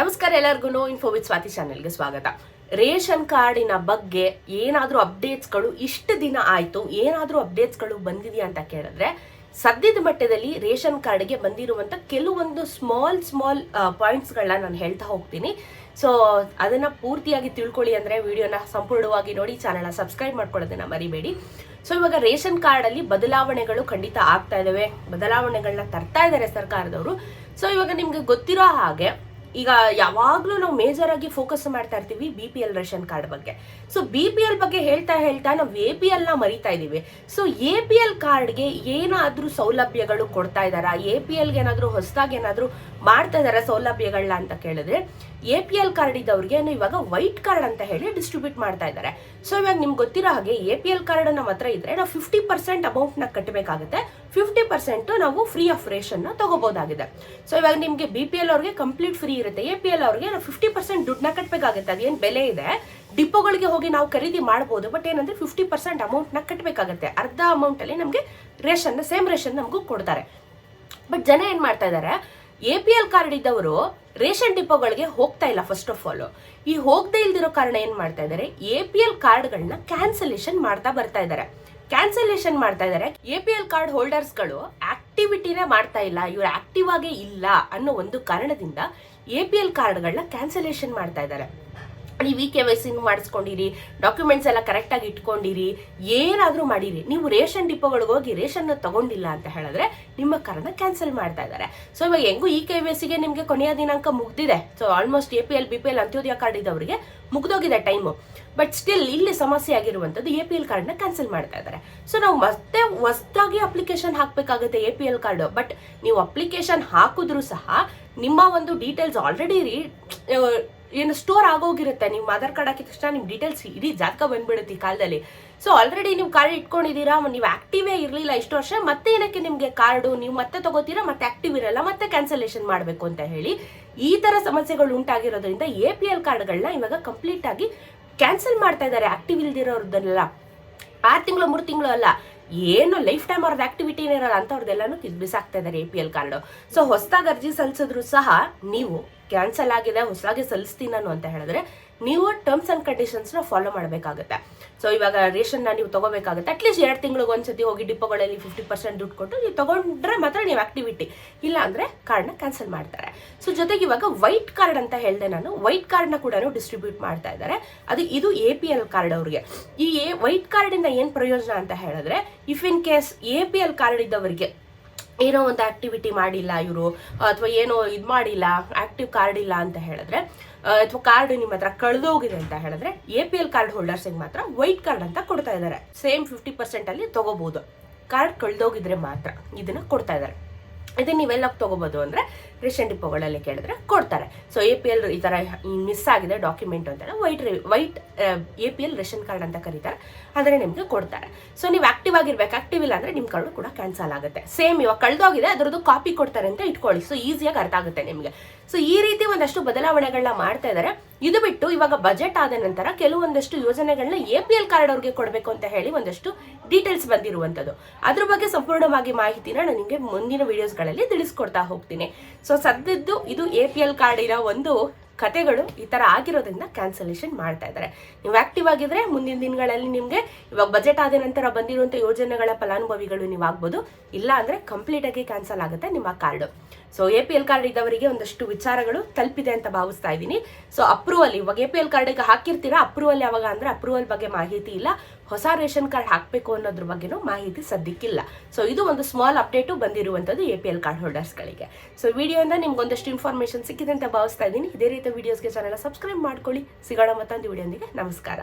ನಮಸ್ಕಾರ ಎಲ್ಲರಿಗೂ info with Swati ಚಾನೆಲ್ಗೆ ಸ್ವಾಗತ. ರೇಷನ್ ಕಾರ್ಡಿನ ಬಗ್ಗೆ ಏನಾದರೂ ಅಪ್ಡೇಟ್ಸ್ಗಳು ಇಷ್ಟು ದಿನ ಆಯಿತು, ಏನಾದರೂ ಅಪ್ಡೇಟ್ಸ್ಗಳು ಬಂದಿದೆಯಾ ಅಂತ ಕೇಳಿದ್ರೆ, ಸದ್ಯದ ಮಟ್ಟದಲ್ಲಿ ರೇಷನ್ ಕಾರ್ಡ್ಗೆ ಬಂದಿರುವಂಥ ಕೆಲವೊಂದು ಸ್ಮಾಲ್ ಸ್ಮಾಲ್ ಪಾಯಿಂಟ್ಸ್ಗಳನ್ನ ನಾನು ಹೇಳ್ತಾ ಹೋಗ್ತೀನಿ. ಸೊ ಅದನ್ನು ಪೂರ್ತಿಯಾಗಿ ತಿಳ್ಕೊಳ್ಳಿ ಅಂದರೆ ವಿಡಿಯೋನ ಸಂಪೂರ್ಣವಾಗಿ ನೋಡಿ, ಚಾನಲ್ನ ಸಬ್ಸ್ಕ್ರೈಬ್ ಮಾಡ್ಕೊಳ್ಳೋದನ್ನ ಮರಿಬೇಡಿ. ಸೊ ಇವಾಗ ರೇಷನ್ ಕಾರ್ಡಲ್ಲಿ ಬದಲಾವಣೆಗಳು ಖಂಡಿತ ಆಗ್ತಾ ಇದ್ದಾವೆ ಬದಲಾವಣೆಗಳನ್ನ ತರ್ತಾ ಇದ್ದಾರೆ ಸರ್ಕಾರದವರು. ಸೊ ಇವಾಗ ನಿಮಗೆ ಗೊತ್ತಿರೋ ಹಾಗೆ ಈಗ ಯಾವಾಗಲೂ ನಾವು ಮೇಜರ್ ಆಗಿ ಫೋಕಸ್ ಮಾಡ್ತಾ ಇರ್ತೀವಿ B P L ration card ಬಗ್ಗೆ. ಸೊ ಬಿ ಪಿ ಎಲ್ ಬಗ್ಗೆ ಹೇಳ್ತಾ ಹೇಳ್ತಾ ನಾವು ಎ ಪಿ ಎಲ್ನ ಮರಿತಾ ಇದ್ದೀವಿ. ಸೊ ಎ ಪಿ ಎಲ್ ಕಾರ್ಡ್ಗೆ ಏನಾದರೂ ಸೌಲಭ್ಯಗಳು ಕೊಡ್ತಾ ಇದ್ದಾರಾ? ಎ ಪಿ ಎಲ್ಗೆ ಏನಾದರೂ ಹೊಸದಾಗಿ ಏನಾದರೂ ಮಾಡ್ತಾ ಇದ್ದಾರಾ ಸೌಲಭ್ಯಗಳನ್ನ ಅಂತ ಕೇಳಿದ್ರೆ ಎ ಪಿ ಎಲ್ ಕಾರ್ಡ್ ಇದ್ದವ್ರಿಗೆ ಇವಾಗ ವೈಟ್ ಕಾರ್ಡ್ ಅಂತ ಹೇಳಿ ಡಿಸ್ಟ್ರಿಬ್ಯೂಟ್ ಮಾಡ್ತಾ ಇದ್ದಾರೆ. ಸೊ ಇವಾಗ ನಿಮ್ಗೆ ಗೊತ್ತಿರೋ ಹಾಗೆ ಎ ಪಿ ಎಲ್ ಕಾರ್ಡ್ ನಮ್ಮ ಹತ್ರ ಇದ್ರೆ ನಾವು ಫಿಫ್ಟಿ ಪರ್ಸೆಂಟ್ ಅಮೌಂಟ್ನ ಕಟ್ಟಬೇಕಾಗುತ್ತೆ ಫಿಫ್ಟಿ ಪರ್ಸೆಂಟ್ ನಾವು ಫ್ರೀ ಆಫ್ ರೇಷನ್ನ ತಗೋಬಹುದಾಗಿದೆ ಸೊ ಇವಾಗ ನಿಮಗೆ ಬಿ ಪಿ ಎಲ್ ಅವ್ರಿಗೆ ಕಂಪ್ಲೀಟ್ ಫ್ರೀ ಇರುತ್ತೆ. ಎ ಪಿ ಎಲ್ ಅವ್ರಿಗೆ ನಾವು ಫಿಫ್ಟಿ ಪರ್ಸೆಂಟ್ ದುಡ್ಡನ್ನ ಕಟ್ಟಬೇಕಾಗುತ್ತೆ ಅದೇನು ಬೆಲೆ ಇದೆ? ಡಿಪೋಗಳಿಗೆ ಹೋಗಿ ನಾವು ಖರೀದಿ ಮಾಡ್ಬೋದು ಬಟ್ ಏನಂದ್ರೆ ಫಿಫ್ಟಿ ಪರ್ಸೆಂಟ್ ಅಮೌಂಟ್ನ ಕಟ್ಟಬೇಕಾಗುತ್ತೆ ಅರ್ಧ ಅಮೌಂಟಲ್ಲಿ ನಮಗೆ ರೇಷನ್ ಸೇಮ್ ರೇಷನ್ ನಮಗೂ ಕೊಡ್ತಾರೆ. ಬಟ್ ಜನ ಏನು ಮಾಡ್ತಾ ಇದ್ದಾರೆ ಎ ಪಿ ಎಲ್ ಕಾರ್ಡ್ ಇದ್ದವರು ರೇಷನ್ ಡಿಪೋಗಳಿಗೆ ಹೋಗ್ತಾ ಇಲ್ಲ ಫಸ್ಟ್ ಆಫ್ ಆಲ್ ಈ ಹೋಗದೆ ಇಲ್ದಿರೋ ಕಾರಣ ಏನ್ ಮಾಡ್ತಾ ಇದ್ದಾರೆ ಎ ಪಿ ಎಲ್ ಕಾರ್ಡ್ಗಳನ್ನ ಕ್ಯಾನ್ಸಲೇಷನ್ ಮಾಡ್ತಾ ಬರ್ತಾ ಇದ್ದಾರೆ ಕ್ಯಾನ್ಸಲೇಷನ್ ಮಾಡ್ತಾ ಇದ್ದಾರೆ ಎ ಪಿ ಎಲ್ ಕಾರ್ಡ್ ಹೋಲ್ಡರ್ಸ್ಗಳು ಆಕ್ಟಿವಿಟಿನೇ ಮಾಡ್ತಾ ಇಲ್ಲ. ಇವ್ರು ಆಕ್ಟಿವ್ ಆಗೇ ಇಲ್ಲ ಅನ್ನೋ ಒಂದು ಕಾರಣದಿಂದ ಎ ಪಿ ಎಲ್ ಕಾರ್ಡ್ಗಳನ್ನ ಕ್ಯಾನ್ಸಲೇಷನ್ ಮಾಡ್ತಾ ಇದ್ದಾರೆ ನೀವು ಇ ಕೆ ವೈ ಸಿನೂ ಮಾಡಿಸ್ಕೊಂಡಿರಿ ಡಾಕ್ಯುಮೆಂಟ್ಸ್ ಎಲ್ಲ ಕರೆಕ್ಟಾಗಿ ಇಟ್ಕೊಂಡಿರಿ, ಏನಾದರೂ ಮಾಡಿರಿ, ನೀವು ರೇಷನ್ ಡಿಪೋಗಳಿಗೆ ಹೋಗಿ ರೇಷನ್ ತಗೊಂಡಿಲ್ಲ ಅಂತ ಹೇಳಿದ್ರೆ ನಿಮ್ಮ ಕಾರನ್ನ ಕ್ಯಾನ್ಸಲ್ ಮಾಡ್ತಾ ಇದ್ದಾರೆ. ಸೊ ಇವಾಗ ಹೆಂಗೂ ಇ ಕೆ ವೈ ಸಿಗೆ ನಿಮಗೆ ಕೊನೆಯ ದಿನಾಂಕ ಮುಗ್ದಿದೆ. So almost A P L B P L Antyodaya card ಇದ್ದವರಿಗೆ ಮುಗ್ದೋಗಿದೆ ಟೈಮು ಬಟ್ ಸ್ಟಿಲ್ ಇಲ್ಲಿ ಸಮಸ್ಯೆ ಆಗಿರುವಂಥದ್ದು ಎ ಪಿ ಎಲ್ ಕಾರ್ಡ್ನ ಕ್ಯಾನ್ಸಲ್ ಮಾಡ್ತಾ ಇದ್ದಾರೆ. ಸೊ ನಾವು ಮತ್ತೆ ಹೊಸದಾಗಿ ಅಪ್ಲಿಕೇಶನ್ ಹಾಕಬೇಕಾಗುತ್ತೆ A P L card but ನೀವು ಅಪ್ಲಿಕೇಶನ್ ಹಾಕಿದ್ರೂ ಸಹ ನಿಮ್ಮ ಒಂದು ಡೀಟೇಲ್ಸ್ ಆಲ್ರೆಡಿ ಏನು ಸ್ಟೋರ್ ಆಗೋಗಿರುತ್ತೆ. ನೀವು ಆಧಾರ್ ಕಾರ್ಡ್ ಹಾಕಿದ ತಕ್ಷಣ ನಿಮ್ಮ ಡೀಟೇಲ್ಸ್ ಇಡೀ ಜಾತಕ ಬಂದ್ಬಿಡುತ್ತೆ ಈ ಕಾಲದಲ್ಲಿ. ಸೊ ಆಲ್ರೆಡಿ ನೀವು ಕಾರ್ಡ್ ಇಟ್ಕೊಂಡಿದ್ದೀರಾ, ನೀವು ಆಕ್ಟಿವೇ ಇರಲಿಲ್ಲ ಇಷ್ಟು ವರ್ಷ, ಮತ್ತೆ ಏನಕ್ಕೆ ನಿಮಗೆ ಕಾರ್ಡು ನೀವು ಮತ್ತೆ ತಗೋತೀರಾ, ಮತ್ತೆ ಆಕ್ಟಿವ್ ಇರಲ್ಲ, ಮತ್ತೆ ಕ್ಯಾನ್ಸಲೇಷನ್ ಮಾಡಬೇಕು ಅಂತ ಹೇಳಿ ಈ ತರ ಸಮಸ್ಯೆಗಳು ಉಂಟಾಗಿರೋದ್ರಿಂದ ಎ ಪಿ ಎಲ್ ಕಾರ್ಡ್ಗಳನ್ನ ಇವಾಗ ಕಂಪ್ಲೀಟ್ ಆಗಿ ಕ್ಯಾನ್ಸಲ್ ಮಾಡ್ತಾ ಇದ್ದಾರೆ. ಆಕ್ಟಿವ್ ಇಲ್ದಿರೋರ್ದನ್ನೆಲ್ಲ. ಆರು ತಿಂಗಳು, ಮೂರು ತಿಂಗಳು ಅಲ್ಲ. ಏನು ಲೈಫ್ ಟೈಮ್ ಅವ್ರದ್ದು ಆಕ್ಟಿವಿಟಿ ಇರಲ್ಲ ಅಂತವ್ರದ್ದೆಲ್ಲಾನು ಕಿದ್ ಬಿಸಾಕ್ತಾ ಇದ್ದಾರೆ A P L card. So ಹೊಸದಾಗಿ ಅರ್ಜಿ ಸಲ್ಲಿಸಿದ್ರು ಸಹ ನೀವು ಕ್ಯಾನ್ಸಲ್ ಆಗಿದೆ, ಹೊಸದಾಗಿ ಸಲ್ಲಿಸ್ತೀನಿ ನಾನು ಅಂತ ಹೇಳಿದ್ರೆ ನೀವು ಟರ್ಮ್ಸ್ ಅಂಡ್ ಕಂಡೀಷನ್ಸ್ನ ಫಾಲೋ ಮಾಡಬೇಕಾಗುತ್ತೆ. ಸೊ ಇವಾಗ ರೇಷನ್ನ ನೀವು ತಗೋಬೇಕಾಗುತ್ತೆ. ಅಟ್ಲೀಸ್ಟ್ ಎರಡು ತಿಂಗಳಿಗೆ ಒಂದ್ಸತಿ ಹೋಗಿ ಡಿಪೋಗಳಲ್ಲಿ ಫಿಫ್ಟಿ ಪರ್ಸೆಂಟ್ ದುಡ್ಡು ಕೊಟ್ಟು ನೀವು ತಗೊಂಡ್ರೆ ಮಾತ್ರ ನೀವು ಆಕ್ಟಿವಿಟಿ ಇಲ್ಲ ಅಂದರೆ ಕಾರ್ಡ್ನ ಕ್ಯಾನ್ಸಲ್ ಮಾಡ್ತಾರೆ. ಸೊ ಜೊತೆಗೆ ಇವಾಗ ವೈಟ್ ಕಾರ್ಡ್ ಅಂತ ಹೇಳಿದೆ ನಾನು. ವೈಟ್ ಕಾರ್ಡ್ನ ಕೂಡ ಡಿಸ್ಟ್ರಿಬ್ಯೂಟ್ ಮಾಡ್ತಾ ಇದ್ದಾರೆ. ಅದು ಇದು ಎ ಪಿ ಎಲ್ ಕಾರ್ಡ್ ಅವರಿಗೆ. ಈ ಎ ವೈಟ್ ಕಾರ್ಡಿಂದ ಏನು ಪ್ರಯೋಜನ ಅಂತ ಹೇಳಿದ್ರೆ if in case A P L card ಇದ್ದವರಿಗೆ ಏನೋ ಒಂದು ಆಕ್ಟಿವಿಟಿ ಮಾಡಿಲ್ಲ ಇವರು, ಅಥವಾ ಏನೋ ಇದು ಮಾಡಿಲ್ಲ ಆಕ್ಟಿವ್ ಕಾರ್ಡ್ ಇಲ್ಲ ಅಂತ ಹೇಳಿದ್ರೆ ಅಥವಾ ಕಾರ್ಡ್ ನಿಮ್ಮ ಹತ್ರ ಕಳೆದೋಗಿದೆ ಅಂತ ಹೇಳಿದ್ರೆ ಎ ಪಿ ಎಲ್ ಕಾರ್ಡ್ ಹೋಲ್ಡರ್ಸಿಗೆ ಮಾತ್ರ ವೈಟ್ ಕಾರ್ಡ್ ಅಂತ ಕೊಡ್ತಾ ಇದ್ದಾರೆ ಸೇಮ್ ಫಿಫ್ಟಿ ಪರ್ಸೆಂಟ್ ಅಲ್ಲಿ ತಗೋಬಹುದು ಕಾರ್ಡ್ ಕಳೆದೋಗಿದ್ರೆ ಮಾತ್ರ ಇದನ್ನ ಕೊಡ್ತಾ ಇದ್ದಾರೆ ಇದನ್ನ ನೀವೆಲ್ಲ ತಗೋಬಹುದು ಅಂದ್ರೆ ರೇಷನ್ ಡಿಪೋಗಳಲ್ಲಿ ಕೇಳಿದ್ರೆ ಕೊಡ್ತಾರೆ. ಸೊ ಎ ಪಿ ಎಲ್ ಈ ತರ ಮಿಸ್ ಆಗಿದೆ ಡಾಕ್ಯುಮೆಂಟ್ ಅಂತ white white A P L ration card ಅಂತ ಕರೀತಾರೆ. ಆದರೆ ನಿಮಗೆ ಕೊಡ್ತಾರೆ. ಸೊ ನೀವು ಆಕ್ಟಿವ್ ಆಗಿರ್ಬೇಕು. ಆಕ್ಟಿವ್ ಇಲ್ಲ ಅಂದ್ರೆ ನಿಮ್ಮ ಕಾರ್ಡು ಕೂಡ ಕ್ಯಾನ್ಸಲ್ ಆಗುತ್ತೆ. ಸೇಮ್ ಇವಾಗ ಕಳೆದೋಗಿದೆ, ಅದರದ್ದು ಕಾಪಿ ಕೊಡ್ತಾರೆ ಅಂತ ಇಟ್ಕೊಳ್ಳಿ. ಸೊ ಈಸಿಯಾಗಿ ಅರ್ಥ ಆಗುತ್ತೆ ನಿಮಗೆ. ಸೊ ಈ ರೀತಿ ಒಂದಷ್ಟು ಬದಲಾವಣೆಗಳನ್ನ ಮಾಡ್ತಾ ಇದ್ದಾರೆ ಇದು ಬಿಟ್ಟು ಇವಾಗ ಬಜೆಟ್ ಆದ ನಂತರ ಕೆಲವೊಂದಷ್ಟು ಯೋಜನೆಗಳನ್ನ ಎ ಪಿ ಎಲ್ ಕಾರ್ಡ್ ಅವ್ರಿಗೆ ಕೊಡಬೇಕು ಅಂತ ಹೇಳಿ ಒಂದಷ್ಟು ಡೀಟೇಲ್ಸ್ ಬಂದಿರುವಂಥದ್ದು ಅದ್ರ ಬಗ್ಗೆ ಸಂಪೂರ್ಣವಾಗಿ ಮಾಹಿತಿನ ನಾನು ನಿಮಗೆ ಮುಂದಿನ ವಿಡಿಯೋಸ್ಗಳಲ್ಲಿ ತಿಳಿಸ್ಕೊಡ್ತಾ ಹೋಗ್ತೀನಿ. ಸೊ ಸದ್ಯದ್ದು ಇದು ಎ ಪಿ ಎಲ್ ಕಾರ್ಡಿನ ಒಂದು ಕತೆಗಳು ಈ ಥರ ಆಗಿರೋದ್ರಿಂದ ಕ್ಯಾನ್ಸಲೇಷನ್ ಮಾಡ್ತಾ ಇದ್ದಾರೆ. ನೀವು ಆಕ್ಟಿವ್ ಆಗಿದ್ರೆ ಮುಂದಿನ ದಿನಗಳಲ್ಲಿ ನಿಮಗೆ ಇವಾಗ ಬಜೆಟ್ ಆದ ನಂತರ ಬಂದಿರುವಂಥ ಯೋಜನೆಗಳ ಫಲಾನುಭವಿಗಳು ನೀವು ಆಗ್ಬೋದು. ಇಲ್ಲ ಅಂದ್ರೆ ಕಂಪ್ಲೀಟ್ ಆಗಿ ಕ್ಯಾನ್ಸಲ್ ಆಗುತ್ತೆ ನಿಮ್ಮ card so A P L card ಇದ್ದವರಿಗೆ ಒಂದಷ್ಟು ವಿಚಾರಗಳು ತಲುಪಿದೆ ಅಂತ ಭಾವಿಸ್ತಾ ಇದ್ದೀನಿ. ಸೊ ಅಪ್ರೂವಲ್ ಇವಾಗ ಎ ಪಿ ಎಲ್ ಕಾರ್ಡಿಗೆ ಹಾಕಿರ್ತೀರಾ? ಅಪ್ರೂವಲ್ ಯಾವಾಗ ಅಂದ್ರೆ ಅಪ್ರೂವಲ್ ಬಗ್ಗೆ ಮಾಹಿತಿ ಇಲ್ಲ. ಹೊಸ ರೇಷನ್ ಕಾರ್ಡ್ ಹಾಕಬೇಕು ಅನ್ನೋದ್ರ ಬಗ್ಗೆನೂ ಮಾಹಿತಿ ಸದ್ಯಕ್ಕಿಲ್ಲ. ಸೊ ಇದು ಒಂದು ಸ್ಮಾಲ್ ಅಪ್ಡೇಟು ಬಂದಿರುವಂಥದ್ದು ಎ ಪಿ ಎಲ್ ಕಾರ್ಡ್ ಹೋಲ್ಡರ್ಸ್ಗಳಿಗೆ ಸೊ ವಿಡಿಯೋಯಿಂದ ನಿಮ್ಗೆ ಒಂದಷ್ಟು ಇನ್ಫಾರ್ಮೇಷನ್ ಸಿಕ್ಕಿದೆ ಅಂತ ಭಾವಿಸ್ತಾ ಇದ್ದೀನಿ. ಇದೇ ರೀತಿ ವಿಡಿಯೋಸ್ಗೆ ಚಾನಲ್ ಸಬ್ಸ್ಕ್ರೈಬ್ ಮಾಡ್ಕೊಳ್ಳಿ. ಸಿಗೋಣ ಮತ್ತೊಂದು ವಿಡಿಯೋಂದಿಗೆ ನಮಸ್ಕಾರ.